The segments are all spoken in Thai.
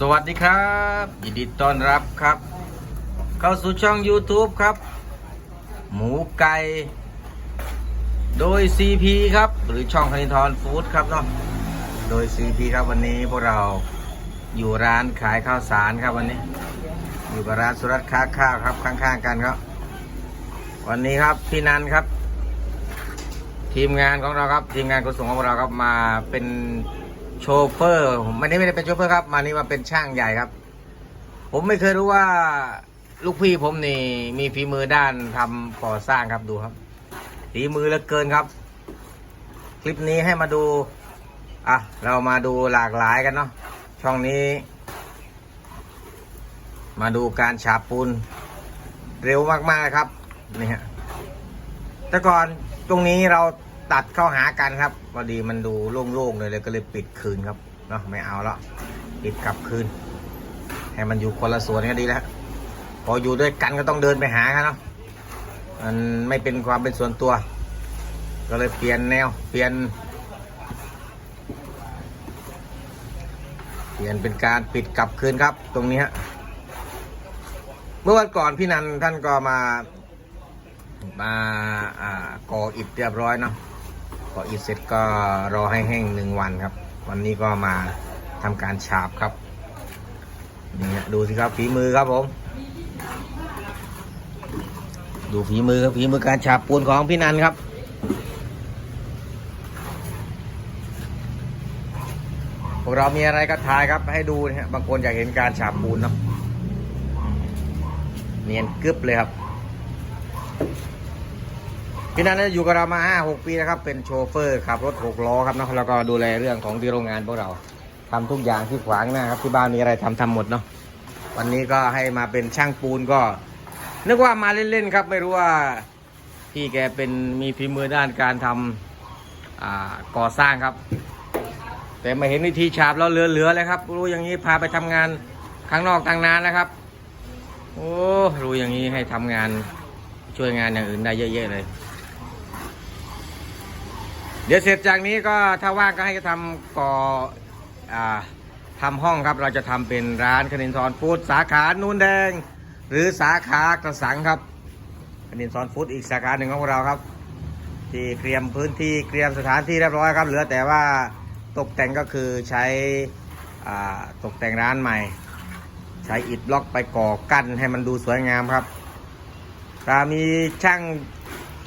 สวัสดีครับยินดีต้อนรับครับ เข้าสู่ช่อง YouTube ครับ หมูไก่โดย CP ครับ หรือช่องคณิทรฟู้ดครับเนาะโดย CP ครับวันนี้พวกเราอยู่ร้านขายข้าวสารครับวันนี้ อยู่กับร้านสุรัตน์ค้าข้าวครับข้างๆกันครับ วันนี้ครับพี่นันครับ ทีมงานของเราครับทีมงานขนส่งของเราครับมาเป็น โชเฟอร์ไม่ได้ไม่ได้เป็นโชเฟอร์ครับ มานี่มาเป็นช่างใหญ่ครับ ผมไม่เคยรู้ว่าลูกพี่ผมนี่มีฝีมือด้านทำก่อสร้างครับดูครับฝีมือเหลือเกินครับ คลิปนี้ให้มาดูอะเรามาดูหลากหลายกันเนาะช่องนี้ มาดูการฉาบปูนเร็วมากๆเลยครับนี่ฮะแต่ก่อนตรงนี้เรา ตัดเข้าหากันครับพอดีมันดูโล่งๆเลยเลยก็เลยปิดคืนครับเนาะไม่เอาแล้วปิดกลับคืน ให้มันอยู่คนละส่วนก็ดีแล้วพออยู่ด้วยกันก็ต้องเดินไปหากันเนาะมันไม่เป็นความเป็นส่วนตัว ก็เลยเปลี่ยนแนว เปลี่ยน เปลี่ยนเป็นการปิดกลับคืนครับ ตรงนี้ฮะเมื่อวันก่อนพี่นันท่านก็มามาอ่าก่ออิฐเรียบร้อยเนาะ ก่ออิฐเสร็จก็รอให้แห้งหนึ่งวันครับ วันนี้ก็มาทำการฉาบครับนี่ฮะดูสิครับฝีมือครับผม ดูฝีมือครับฝีมือการฉาบปูนของพี่นันครับพวกเรามีอะไรก็ถ่ายครับ ให้ดูนะฮะบางคนอยากเห็นการฉาบปูนเนาะเนียนกึบเลยครับ พี่นันอยู่กับเรามาห้าหกปีนะครับ เป็นโชเฟอร์ขับรถหกล้อครับเนาะแล้วก็ดูแลเรื่องของที่โรงงานพวกเราทำทุกอย่างที่ขวางหน้าครับที่บ้านมีอะไรทำทำหมดเนาะวันนี้ก็ให้มาเป็นช่างปูนก็ นึกว่ามาเล่นๆครับ ไม่รู้ว่าพี่แกเป็นมีฝีมือด้านการทำอ่าก่อสร้างครับ แต่มาเห็นวิธีฉาบแล้วเหลือๆเลยครับ รู้อย่างนี้พาไปทำงานข้างนอกต่างนานแล้วครับ โอ้รู้อย่างนี้ให้ทำงานช่วยงานอย่างอื่นได้เยอะๆเลย เดี๋ยวเสร็จจากนี้ก็ถ้าว่างก็ให้ทำก่ออ่าทำห้องครับ เราจะทำเป็นร้านคณินทรฟู้ดสาขานูนแดง หรือสาขากระสังครับคณินทรฟู้ดอีกสาขาหนึ่งของเราครับ ที่เตรียมพื้นที่เตรียมสถานที่เรียบร้อยครับ เหลือแต่ว่าตกแต่งก็คือใช้ตกแต่งร้านใหม่ ใช้อิฐบล็อกไปก่อกั้นให้มันดูสวยงามครับถ้ามีช่าง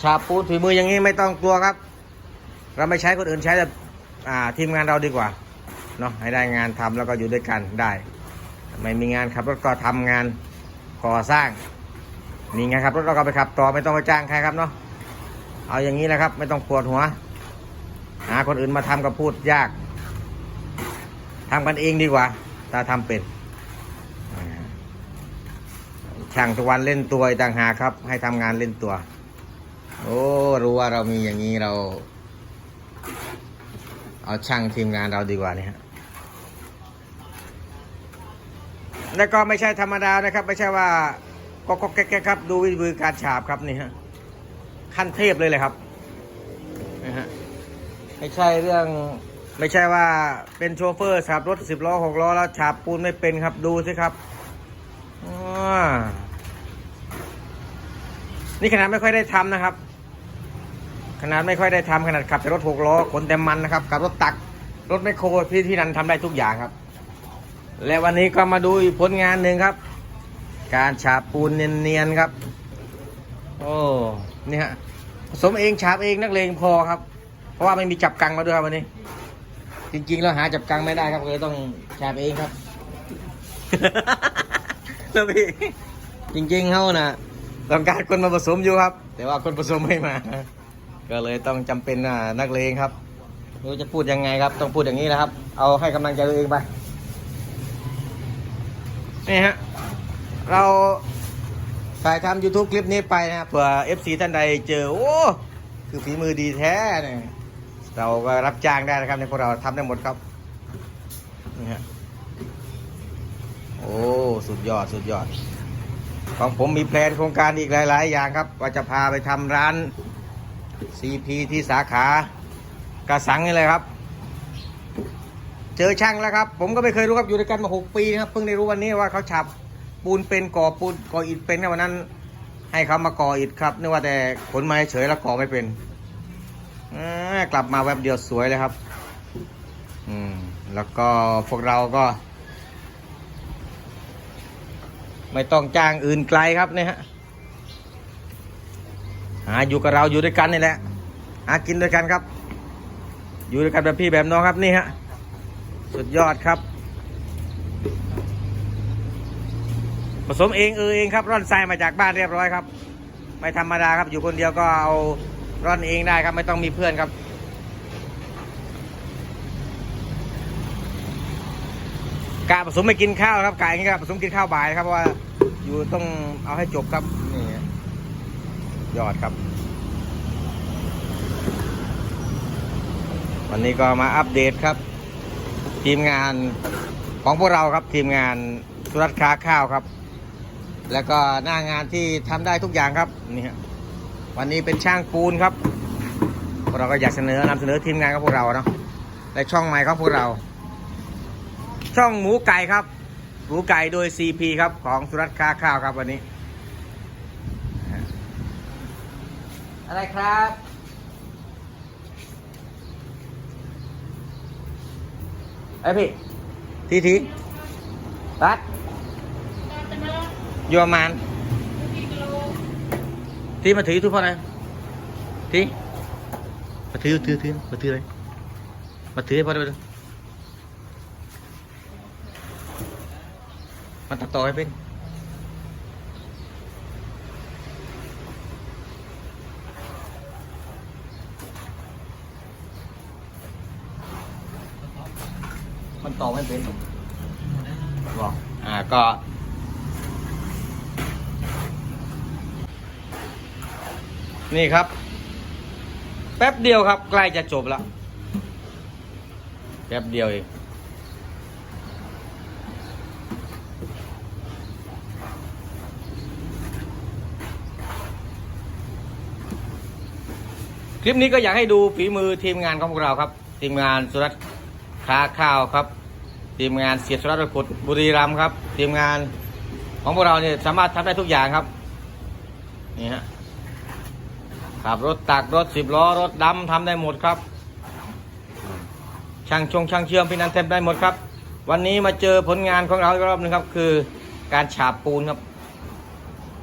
ฉาบปูนฝีมืออย่างนี้ไม่ต้องกลัวครับ เราไม่ใช้คนอื่นใช้แต่ทีมงานเราดีกว่าเนาะให้ได้งานทำแล้วก็อยู่ด้วยกันได้ไม่มีงานขับรถก็ทำงานก่อสร้างนี่ไงครับรถเราก็ไปขับต่อไม่ต้องไปจ้างใครครับเนาะเอาอย่างนี้นะครับ ไม่ต้องปวดหัว หาคนอื่นมาทำก็พูดยากทำกันเองดีกว่าถ้าทำเป็นช่างทุกวันเล่นตัวต่างหากครับ ให้ทำงานเล่นตัว โอ้รู้ว่าเรามีอย่างนี้เรา เอาช่างทีมงานเราดีกว่านี่ฮะแล้วก็ไม่ใช่ธรรมดานะครับ ไม่ใช่ว่าก็ก็แก๊กๆครับ ดูวิธีการฉาบครับนี่ฮะขั้นเทพเลยเลยครับนะฮะไม่ใช่เรื่องไม่ใช่ว่าเป็นโชเฟอร์ขับรถสิบล้อหกล้อแล้วฉาบปูนไม่เป็นครับดูสิครับอ่านี่ขนาดไม่ค่อยได้ทำนะครับ ขนาดไม่ค่อยได้ทำขนาดขับแต่รถหกล้อขนแต่มันนะครับขับรถตักรถไม่โครพี่ที่นันทำได้ทุกอย่างครับ และวันนี้ก็มาดูอีกผลงานหนึ่งครับ การฉาบปูนเนียนๆครับ โอ้นี่ฮะผสมเองฉาบเองนักเลงพอครับ เพราะว่าไม่มีจับกังมาด้วยครับวันนี้ จริงๆแล้วหาจับกังไม่ได้ครับเลยต้องฉาบเองครับแล้วพี่จริงๆเขานะต้องการคนมาผสมอยู่ครับ แต่ว่าคนผสมไม่มา ก็เลยต้องจำเป็นนักเลงครับไม่รู้จะพูดยังไงครับ ต้องพูดอย่างนี้นะครับ เอาให้กำลังใจตัวเองไปนี่ฮะเราถ่ายทำ YouTube คลิปนี้ไปนะครับเผื่อ FC ท่านใดเจอ โอ้ คือฝีมือดีแท้เนี่ยเราก็รับจ้างได้นะครับในพวกเราทำได้หมดครับนี่ฮะโอ้ สุดยอดสุดยอด ของผมมีแพลนโครงการอีกหลาย ๆ อย่างครับ ว่าจะพาไปทำร้าน CP ที่สาขากระสังนี่เลยครับ เจอช่างแล้วครับ ผมก็ไม่เคยรู้ครับอยู่ด้วยกันมาหกปีนะครับเพิ่งได้รู้วันนี้ว่าเขาฉับปูนเป็นก่อปูนก่ออิฐเป็นนะวันนั้น ให้เขามาก่ออิฐครับนึกว่าแต่ขนมาเฉยแล้วก่อไม่เป็นอกลับมาแวบเดียวสวยเลยครับ อืม แล้วก็พวกเราก็ ไม่ต้องจ้างอื่นไกลครับเนี่ยฮะ หาอยู่กับเราอยู่ด้วยกันนี่แหละหากินด้วยกันครับ อยู่ด้วยกันแบบพี่แบบน้องครับนี่ฮะสุดยอดครับ ผสมเองเออเองครับร่อนทรายมาจากบ้านเรียบร้อยครับ ไม่ธรรมดาครับ อยู่คนเดียวก็เอาร่อนเองได้ครับ ไม่ต้องมีเพื่อนครับกะผสมไม่กินข้าวครับกะอย่างนี้ครับผสมกินข้าวบ่ายครับเพราะว่าอยู่ต้องเอาให้จบครับนี่ ยอดครับ วันนี้ก็มาอัปเดตครับ ทีมงานของพวกเราครับทีมงานสุรัตค้าข้าวครับ แล้วก็หน้างานที่ทำได้ทุกอย่างครับนี่ฮะวันนี้เป็นช่างปูนครับพวกเราก็อยากเสนอนำเสนอทีมงานของพวกเราเนาะในช่องใหม่ของพวกเรา ช่องหมูไก่ครับหมูไก่โดย CP ครับของสุรัตค้าข้าวครับวันนี้ อะไรครับ ไอ้พี่ทีทีรัดโยมานที่มาถือทุกคนเลยที่มาถือถือถือมาถือเลยมาถือให้พ่อด้วยมันตัดต่อให้เป็น ต่อไม่เป็นบอกอ่าก็นี่ครับ แป๊บเดียวครับ ใกล้จะจบแล้ว แป๊บเดียวเองคลิปนี้ก็อยากให้ดูฝีมือทีมงานของพวกเราครับ ทีมงานสุรัตน์ค้าข้าวครับ ทีมงานเสียสรัตขุดบุรีรัมย์ครับ ทีมงานของพวกเราเนี่ยสามารถทำได้ทุกอย่างครับนี่ฮะขับรถตักรถสิบล้อรถดำทำได้หมดครับ ช่างชงช่างเชื่อมพี่นันเทมได้หมดครับ วันนี้มาเจอผลงานของเราอีกรอบหนึงครับ คือการฉาบปูนครับ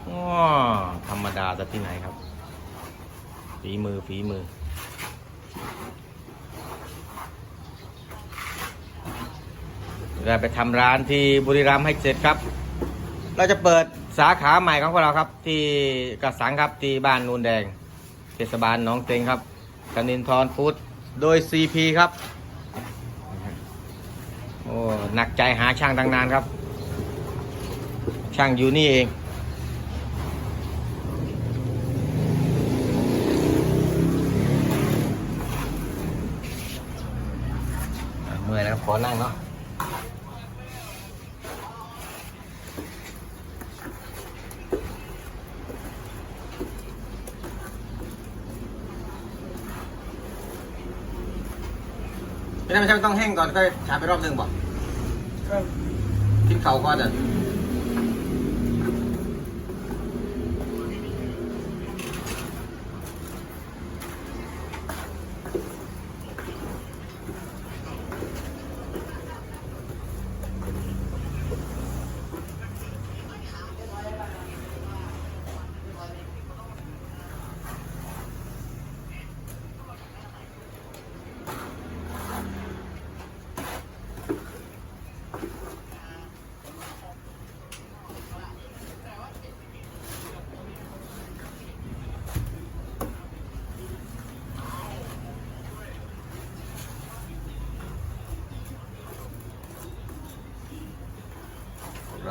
อ้อธรรมดาจะที่ไหนครับฝีมือฝีมือ เราไปทำร้านที่บุรีรัมย์ให้เสร็จครับ เราจะเปิดสาขาใหม่ของพวกเราครับ ที่กระสังครับที่บ้านนูนแดง เทศบาลหนองเต็งครับกนินทรฟู้ดโดย CP ครับโอ้หนักใจหาช่างตั้งนานครับ ช่างอยู่นี่เองเมื่อยแล้วครับขอนั่งเนาะ ไม่ได้ไม่ใช่ต้องแห้งก่อนก็ฉาบไปรอบหนึ่งบ่กินเขาก่อนอะ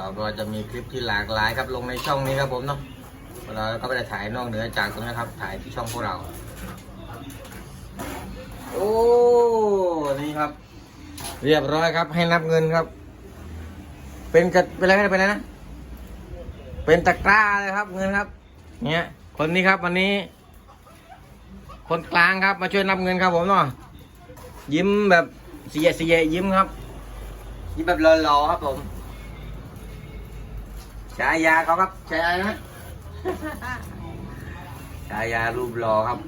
เราก็จะมีคลิปที่หลากหลายครับลงในช่องนี้ครับผมเนาะเราก็ไม่ได้ถ่ายนอกเหนือจากตรงนี้ครับ ถ่ายที่ช่องพวกเรา โอ้นี่ครับ เรียบร้อยครับ ให้นับเงินครับ เป็นกระเป็นอะไรเป็นอะไรนะ เป็นตะกร้าเลยครับ เงินครับ เนี่ยคนนี้ครับวันนี้ คนกลางครับมาช่วยนับเงินครับผมเนาะยิ้มแบบสีเยสีเยยิ้มครับยิ้มแบบหล่อๆครับผม ฉายาเขาครับฉายานะฉายารูปหล่อครับ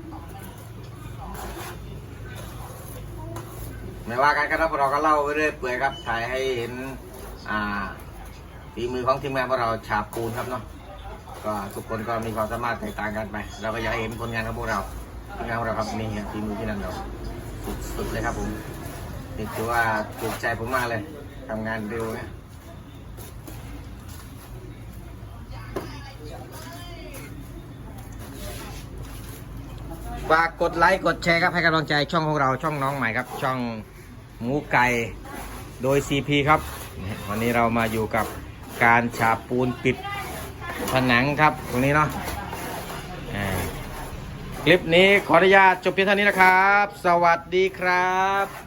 ไม่ว่ากันครับเราก็เล่าไปเรื่อยเปื่อยครับถ่ายให้เห็น อ่าฝีมือของทีมงานพวกเราฉาบปูนครับเนาะก็ทุกคนก็มีความสามารถแตกต่างกันไป เราก็อยากให้เห็นผลงานของพวกเราผลงานของเราครับนี่ครับฝีมือที่นั่นเราสุดๆเลยครับผมนี่ถือว่าถูกใจผมมากเลยทำงานเร็วเนี่ย ฝากกดไลค์กดแชร์ครับให้กำลังใจช่องของเราช่องน้องใหม่ครับ ช่องหมูไก่โดย CP ครับ วันนี้เรามาอยู่กับการฉาบปูนปิดผนังครับตรงนี้เนาะอ่าคลิปนี้ขออนุญาตจบเพียงเท่านี้นะครับ สวัสดีครับ